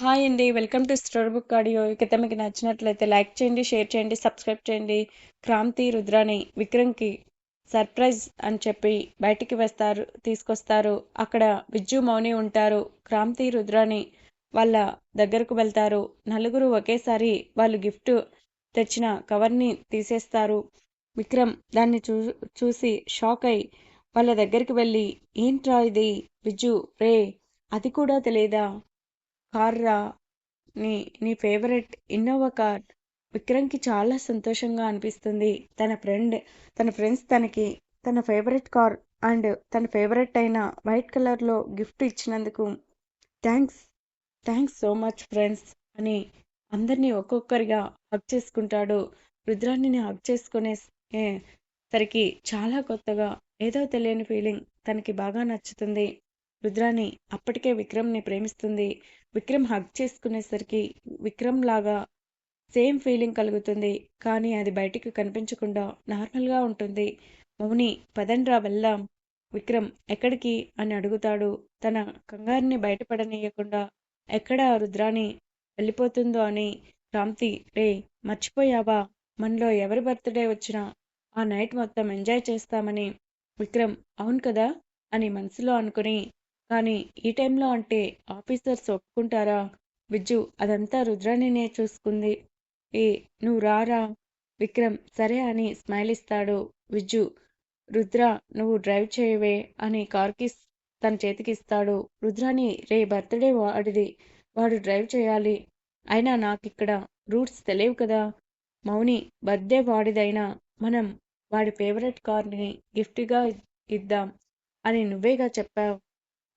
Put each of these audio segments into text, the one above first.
Hi అండి welcome to store book audio ఇక మీకు నచ్చినట్లయితే లైక్ చేయండి షేర్ చేయండి సబ్స్క్రైబ్ చేయండి. క్రాంతి రుద్రాని విక్రమ్కి సర్ప్రైజ్ అని చెప్పి బయటికి వస్తారు తీసుకొస్తారు. అక్కడ విజ్జు మౌని ఉంటారు. క్రాంతి రుద్రాని వాళ్ళ దగ్గరకు వెళ్తారు. నలుగురు ఒకేసారి వాళ్ళు గిఫ్ట్ తెచ్చిన కవర్ని తీసేస్తారు. విక్రమ్ దాన్ని చూ చూసి షాక్ అయి వాళ్ళ దగ్గరికి వెళ్ళి ఏంట్రా ఇది? విజ్జు రే అది కూడా తెలియదా కార్ రా నీ నీ ఫేవరెట్ ఇన్నోవా కార్ విక్రమ్కి చాలా సంతోషంగా అనిపిస్తుంది. తన ఫ్రెండ్ తన ఫ్రెండ్స్ తనకి తన ఫేవరెట్ కార్ అండ్ తన ఫేవరెట్ అయిన వైట్ కలర్లో గిఫ్ట్ ఇచ్చినందుకు thanks thanks so much friends అని అందరినీ ఒక్కొక్కరిగా హక్ చేసుకుంటాడు. రుద్రాన్ని హక్ చేసుకునే సరికి చాలా కొత్తగా ఏదో తెలియని ఫీలింగ్ తనకి బాగా నచ్చుతుంది. రుద్రాని అప్పటికే విక్రమ్ని ప్రేమిస్తుంది. విక్రమ్ హగ్ చేసుకునేసరికి విక్రమ్ లాగా సేమ్ ఫీలింగ్ కలుగుతుంది. కానీ అది బయటికి కనిపించకుండా నార్మల్గా ఉంటుంది. మౌని పదండ్రా వెళ్దాం. విక్రమ్ ఎక్కడికి అని అడుగుతాడు. తన కంగారుని బయటపడనీయకుండా ఎక్కడ రుద్రాని వెళ్ళిపోతుందో అని క్రాంతి రే మర్చిపోయావా? మనలో ఎవరి బర్త్డే వచ్చినా ఆ నైట్ మొత్తం ఎంజాయ్ చేస్తామని. విక్రమ్ అవును కదా? అని మనసులో అనుకుని కానీ ఈ టైంలో అంటే ఆఫీసర్స్ ఒప్పుకుంటారా? విజ్జు అదంతా రుద్రానినే చూసుకుంది. ఏ నువ్వు రారా? విక్రమ్ సరే అని స్మైల్ ఇస్తాడు. విజ్జు రుద్ర నువ్వు డ్రైవ్ చేయవే అని కార్కి తన చేతికి ఇస్తాడు. రుద్రాని రే బర్త్డే వాడిది. వాడు డ్రైవ్ చేయాలి. అయినా నాకు ఇక్కడ రూట్స్ తెలియవు కదా. మౌని బర్త్డే వాడిదైనా మనం వాడి ఫేవరెట్ కార్ని గిఫ్ట్గా ఇద్దాం అని నువ్వేగా చెప్పావు?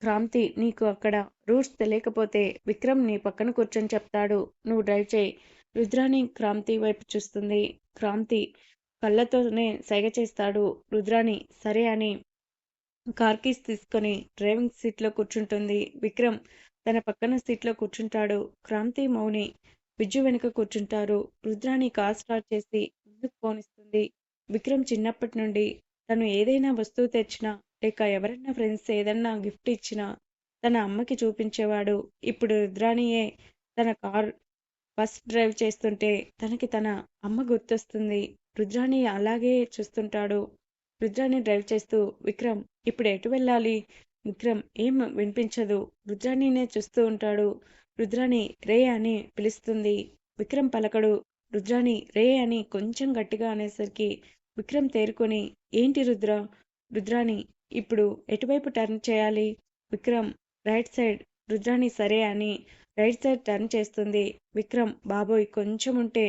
క్రాంతి నీకు అక్కడ రూట్స్ తెలియకపోతే విక్రమ్ నీ పక్కన కూర్చొని చెప్తాడు. నువ్వు డ్రైవ్ చేయి. రుద్రాని క్రాంతి వైపు చూస్తుంది. క్రాంతి కళ్ళతోనే సైగ చేస్తాడు. రుద్రాని సరే అని కార్ కీస్ తీసుకొని డ్రైవింగ్ సీట్లో కూర్చుంటుంది. విక్రమ్ తన పక్కన సీట్లో కూర్చుంటాడు. క్రాంతి మౌని బిజ్జు వెనుక కూర్చుంటారు. రుద్రాని కార్ స్టార్ట్ చేసి ముందుకు పోనిస్తుంది. విక్రమ్ చిన్నప్పటి నుండి తను ఏదైనా వస్తువు తెచ్చినా లేక ఎవరైనా ఫ్రెండ్స్ ఏదన్నా గిఫ్ట్ ఇచ్చినా తన అమ్మకి చూపించేవాడు ఇప్పుడు రుద్రాణియే. తన కార్ బస్ డ్రైవ్ చేస్తుంటే తనకి తన అమ్మ గుర్తొస్తుంది. రుద్రాణి అలాగే చూస్తుంటాడు. రుద్రాణి డ్రైవ్ చేస్తూ విక్రమ్ ఇప్పుడు ఎటు వెళ్ళాలి? విక్రమ్ ఏం వినిపించదు. రుద్రాణినే చూస్తూ ఉంటాడు. రుద్రాణి రే అని పిలుస్తుంది. విక్రమ్ పలకడు. రుద్రాణి రే అని కొంచెం గట్టిగా అనేసరికి విక్రమ్ తేరుకొని ఏంటి రుద్ర? రుద్రాణి ఇప్పుడు ఎటువైపు టర్న్ చేయాలి? విక్రమ్ రైట్ సైడ్ రుద్రాణి సరే అని రైట్ సైడ్ టర్న్ చేస్తుంది. విక్రమ్ బాబోయ్ కొంచెం ఉంటే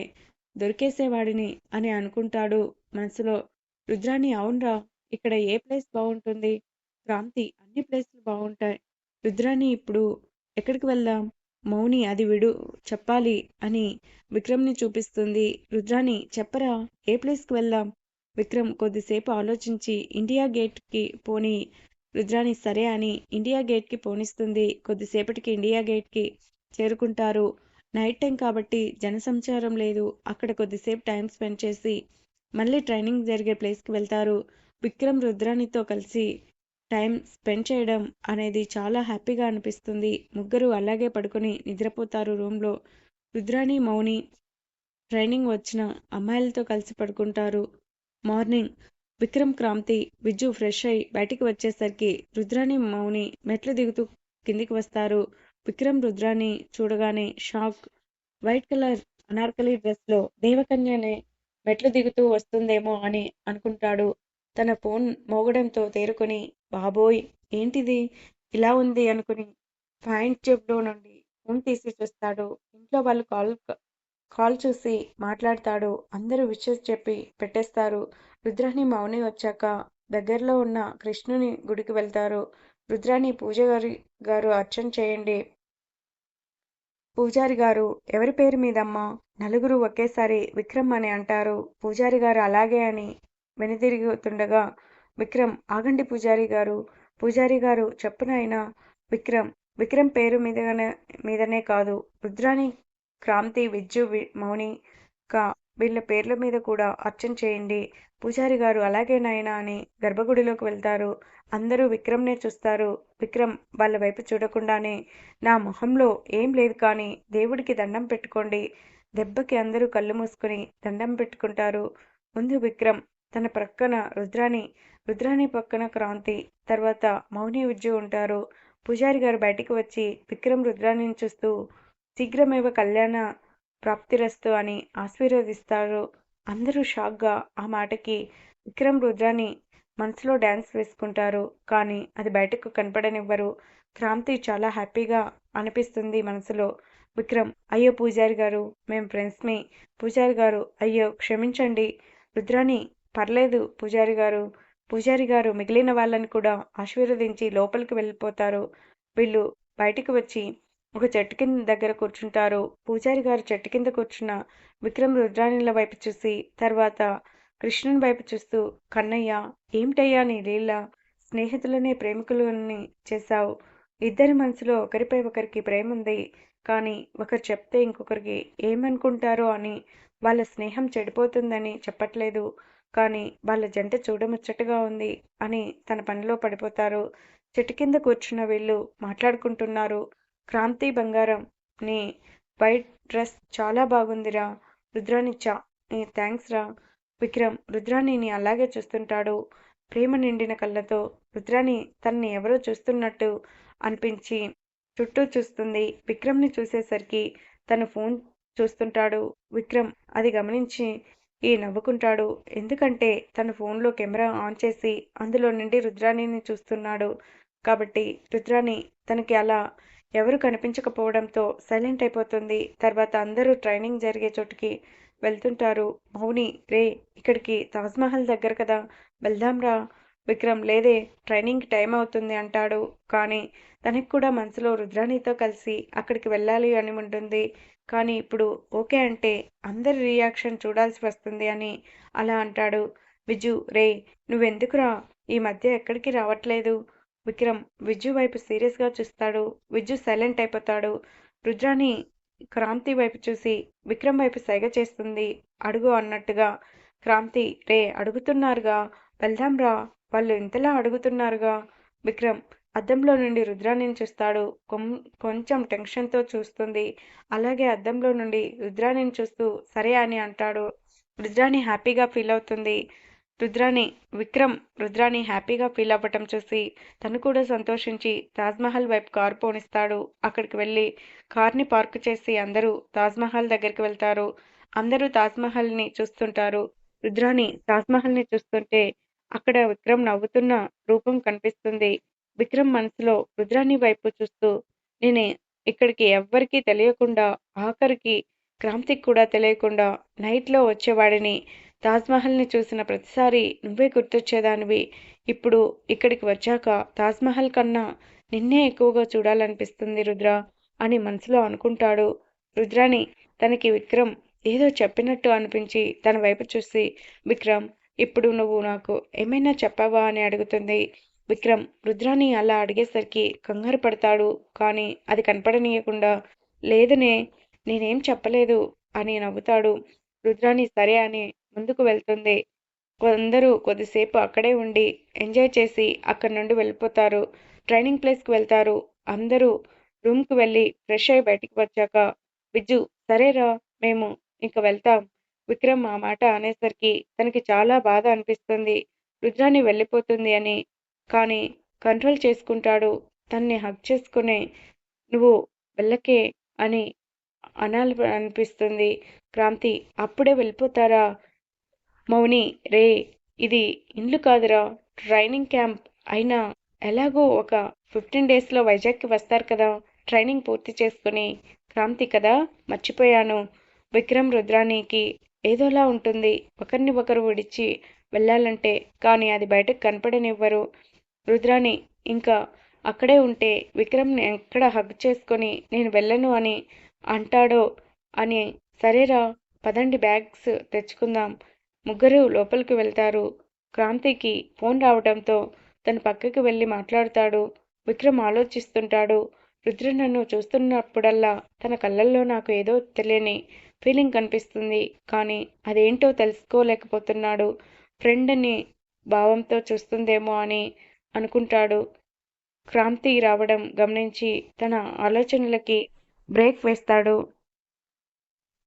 దొరికేసేవాడిని అని అనుకుంటాడు మనసులో. రుద్రాణి అవునరా ఇక్కడ ఏ ప్లేస్ బాగుంటుంది? క్రాంతి అన్ని ప్లేస్లు బాగుంటాయి. రుద్రాణి ఇప్పుడు ఎక్కడికి వెళ్దాం? మౌని అది విడు చెప్పాలి అని విక్రమ్ని చూపిస్తుంది. రుద్రాణి చెప్పరా ఏ ప్లేస్కి వెళ్దాం? విక్రమ్ కొద్దిసేపు ఆలోచించి ఇండియా గేట్కి పోని రుద్రాని సరే అని ఇండియా గేట్కి పోనిస్తుంది. కొద్దిసేపటికి ఇండియా గేట్కి చేరుకుంటారు. నైట్ టైం కాబట్టి జనసంచారం లేదు. అక్కడ కొద్దిసేపు టైం స్పెండ్ చేసి మళ్ళీ ట్రైనింగ్ జరిగే ప్లేస్కి వెళ్తారు. విక్రమ్ రుద్రానితో కలిసి టైం స్పెండ్ చేయడం అనేది చాలా హ్యాపీగా అనిపిస్తుంది. ముగ్గురు అలాగే పడుకొని నిద్రపోతారు రూమ్లో. రుద్రాని మౌని ట్రైనింగ్ వచ్చిన అమ్మాయిలతో కలిసి పడుకుంటారు. మార్నింగ్. విక్రమ్ క్రాంతి బిజ్జు ఫ్రెష్ అయి బయటికి వచ్చేసరికి రుద్రాని మౌని మెట్లు దిగుతూ కిందికి వస్తారు. విక్రమ్ రుద్రాని చూడగానే షాక్. వైట్ కలర్ అనార్కలి డ్రెస్లో దేవకన్యనే మెట్లు దిగుతూ వస్తుందేమో అని అనుకుంటాడు. తన ఫోన్ మోగడంతో తేరుకొని బాబోయ్ ఏంటిది? ఇలా ఉంది అనుకుని ప్యాంట్ జేబులో నుండి ఫోన్ తీసి చూస్తాడు ఇంట్లో వాళ్ళు కాల్ కాల్ చూసి మాట్లాడతాడు. అందరూ విషెస్ చెప్పి పెట్టేస్తారు. రుద్రాణి మౌని వచ్చాక దగ్గరలో ఉన్న కృష్ణుని గుడికి వెళ్తారు. రుద్రాణి పూజగారి గారు అర్చన చేయండి. పూజారి గారు ఎవరి పేరు మీదమ్మా? నలుగురు ఒకేసారి విక్రమ్ అని అంటారు. పూజారి గారు అలాగే అని వెనుదిరుగుతుండగా విక్రమ్ ఆగండి పూజారి గారు. పూజారి గారు చెప్పునైనా విక్రమ్ విక్రమ్ పేరు మీదనే మీదనే కాదు. రుద్రాణి క్రాంతి విజ్జు మౌని కా వీళ్ళ పేర్ల మీద కూడా అర్చన చేయండి. పూజారి గారు అలాగే నాయనా అని గర్భగుడిలోకి వెళ్తారు. అందరూ విక్రమ్నే చూస్తారు. విక్రమ్ వాళ్ళ వైపు చూడకుండానే నా మొహంలో ఏం లేదు కానీ దేవుడికి దండం పెట్టుకోండి. దెబ్బకి అందరూ కళ్ళు మూసుకుని దండం పెట్టుకుంటారు. ముందు విక్రమ్ తన ప్రక్కన రుద్రాణి రుద్రాణి పక్కన క్రాంతి తర్వాత మౌని ఉజ్జు ఉంటారు. పూజారి గారు బయటికి వచ్చి విక్రమ్ రుద్రాణిని చూస్తూ శీఘ్రమేవ కళ్యాణ ప్రాప్తిరస్తు అని ఆశీర్వదిస్తారు. అందరూ షాక్గా ఆ మాటకి విక్రమ్ రుద్రాని మనసులో డ్యాన్స్ వేసుకుంటారు. కానీ అది బయటకు కనపడనివ్వరు. క్రాంతి చాలా హ్యాపీగా అనిపిస్తుంది మనసులో. విక్రమ్ అయ్యో పూజారి గారు మేము ఫ్రెండ్స్మి పూజారి గారు అయ్యో క్షమించండి. రుద్రాని పర్లేదు పూజారి గారు. పూజారి గారు మిగిలిన వాళ్ళని కూడా ఆశీర్వదించి లోపలికి వెళ్ళిపోతారు. వీళ్ళు బయటకు వచ్చి ఒక చెట్టు కింద దగ్గర కూర్చుంటారు. పూజారి గారు చెట్టు కింద కూర్చున్న విక్రమ్ రుద్రాణిల వైపు చూసి తర్వాత కృష్ణుని వైపు చూస్తూ కన్నయ్య ఏమిటయ్యా నీ లీల? స్నేహితులనే ప్రేమికులని చేశావు. ఇద్దరి మనసులో ఒకరిపై ఒకరికి ప్రేమ ఉంది. కానీ ఒకరు చెప్తే ఇంకొకరికి ఏమనుకుంటారో అని వాళ్ళ స్నేహం చెడిపోతుందని చెప్పట్లేదు. కానీ వాళ్ళ జంట చూడముచ్చటగా ఉంది అని తన పనిలో పడిపోతారు. చెట్టు కింద కూర్చున్న వీళ్ళు మాట్లాడుకుంటున్నారు. క్రాంతి బంగారం నీ వైట్ డ్రెస్ చాలా బాగుందిరా. రుద్రానిచ్చా నీ థ్యాంక్స్ రా. విక్రమ్ రుద్రాణిని అలాగే చూస్తుంటాడు. ప్రేమ నిండిన కళ్ళతో రుద్రాణి తనని ఎవరో చూస్తున్నట్టు అనిపించి చుట్టూ చూస్తుంది. విక్రమ్ని చూసేసరికి తను ఫోన్ చూస్తుంటాడు. విక్రమ్ అది గమనించి ఈ నవ్వుకుంటాడు. ఎందుకంటే తన ఫోన్లో కెమెరా ఆన్ చేసి అందులో నుండి రుద్రాణిని చూస్తున్నాడు. కాబట్టి రుద్రాణి తనకి అలా ఎవరు కనిపించకపోవడంతో సైలెంట్ అయిపోతుంది. తర్వాత అందరూ ట్రైనింగ్ జరిగే చోటుకి వెళ్తుంటారు. మౌని రే ఇక్కడికి తాజ్మహల్ దగ్గర కదా? వెళ్దాంరా విక్రమ్ లేదే ట్రైనింగ్ టైం అవుతుంది అంటాడు. కానీ తనకి కూడా మనసులో రుద్రాణితో కలిసి అక్కడికి వెళ్ళాలి అని ఉంటుంది. కానీ ఇప్పుడు ఓకే అంటే అందరి రియాక్షన్ చూడాల్సి వస్తుంది అని అలా అంటాడు. విజు రే నువ్వెందుకురా? ఈ మధ్య ఎక్కడికి రావట్లేదు. విక్రమ్ విజు వైపు సీరియస్గా చూస్తాడు. విజు సైలెంట్ అయిపోతాడు. రుద్రాణి క్రాంతి వైపు చూసి విక్రమ్ వైపు సైగ చేస్తుంది. అడుగు అన్నట్టుగా క్రాంతి రే అడుగుతున్నారుగా. వెళ్దాంరా వాళ్ళు ఇంతలా అడుగుతున్నారుగా. విక్రమ్ అద్దంలో నుండి రుద్రాణిని చూస్తాడు. కొంచెం టెన్షన్తో చూస్తుంది. అలాగే అద్దంలో నుండి రుద్రాణిని చూస్తూ సరే అని అంటాడు. రుద్రాణి హ్యాపీగా ఫీల్ అవుతుంది. రుద్రాణి విక్రమ్ రుద్రాణి హ్యాపీగా ఫీల్ అవ్వటం చూసి తను కూడా సంతోషించి తాజ్మహల్ వైపు కారు పోనిస్తాడు. అక్కడికి వెళ్ళి కార్ని పార్క్ చేసి అందరూ తాజ్మహల్ దగ్గరికి వెళ్తారు. అందరూ తాజ్మహల్ని చూస్తుంటారు. రుద్రాణి తాజ్మహల్ని చూస్తుంటే అక్కడ విక్రమ్ నవ్వుతున్న రూపం కనిపిస్తుంది. విక్రమ్ మనసులో రుద్రాణి వైపు చూస్తూ నేనే ఇక్కడికి ఎవ్వరికీ తెలియకుండా ఆఖరికి క్రాంతికి కూడా తెలియకుండా నైట్లో వచ్చేవాడిని. తాజ్మహల్ని చూసిన ప్రతిసారి నువ్వే గుర్తొచ్చేదానివి. ఇప్పుడు ఇక్కడికి వచ్చాక తాజ్మహల్ కన్నా నిన్నే ఎక్కువగా చూడాలనిపిస్తుంది రుద్ర అని మనసులో అనుకుంటాడు. రుద్రాని తనకి విక్రమ్ ఏదో చెప్పినట్టు అనిపించి తన వైపు చూసి విక్రమ్ ఇప్పుడు నువ్వు నాకు ఏమైనా చెప్పావా? అని అడుగుతుంది. విక్రమ్ రుద్రాని అలా అడిగేసరికి కంగారు పడతాడు. కానీ అది కనపడనీయకుండా లేదనే నేనేం చెప్పలేదు అని నవ్వుతాడు. రుద్రాని సరే అని ముందుకు వెళ్తుంది. కొందరు కొద్దిసేపు అక్కడే ఉండి ఎంజాయ్ చేసి అక్కడి నుండి వెళ్ళిపోతారు. ట్రైనింగ్ ప్లేస్కి వెళ్తారు. అందరూ రూమ్కి వెళ్ళి ఫ్రెష్ అయ్యి బయటికి వచ్చాక విజ్జు సరేరా మేము ఇంక వెళ్తాం. విక్రమ్ ఆ మాట అనేసరికి తనకి చాలా బాధ అనిపిస్తుంది. రుద్రాని వెళ్ళిపోతుంది అని కానీ కంట్రోల్ చేసుకుంటాడు. తన్ని హక్ చేసుకునే నువ్వు వెళ్ళకే అని అనాలి అనిపిస్తుంది. క్రాంతి అప్పుడే వెళ్ళిపోతారా? మౌని రే ఇది ఇండ్లు కాదురా. ట్రైనింగ్ క్యాంప్ అయినా ఎలాగో ఒక ఫిఫ్టీన్ డేస్లో వైజాగ్కి వస్తారు కదా. ట్రైనింగ్ పూర్తి చేసుకుని క్రాంతి కదా మర్చిపోయాను. విక్రమ్ రుద్రానికి ఏదోలా ఉంటుంది. ఒకరిని ఒకరు విడిచి వెళ్ళాలంటే కానీ అది బయటకు కనపడనివ్వరు. రుద్రాని ఇంకా అక్కడే ఉంటే విక్రమ్ని ఎక్కడ హగ్ చేసుకొని నేను వెళ్ళను అని అంటాడో అని సరేరా పదండి బ్యాగ్స్ తెచ్చుకుందాం. ముగ్గురు లోపలికి వెళ్తారు. క్రాంతికి ఫోన్ రావడంతో తను పక్కకి వెళ్ళి మాట్లాడతాడు. విక్రమ్ ఆలోచిస్తుంటాడు. రుద్ర నన్ను చూస్తున్నప్పుడల్లా తన కళ్ళల్లో నాకు ఏదో తెలియని ఫీలింగ్ కనిపిస్తుంది. కానీ అదేంటో తెలుసుకోలేకపోతున్నాడు. ఫ్రెండ్ అని భావంతో చూస్తుందేమో అని అనుకుంటాడు. క్రాంతి రావడం గమనించి తన ఆలోచనలకి బ్రేక్ వేస్తాడు.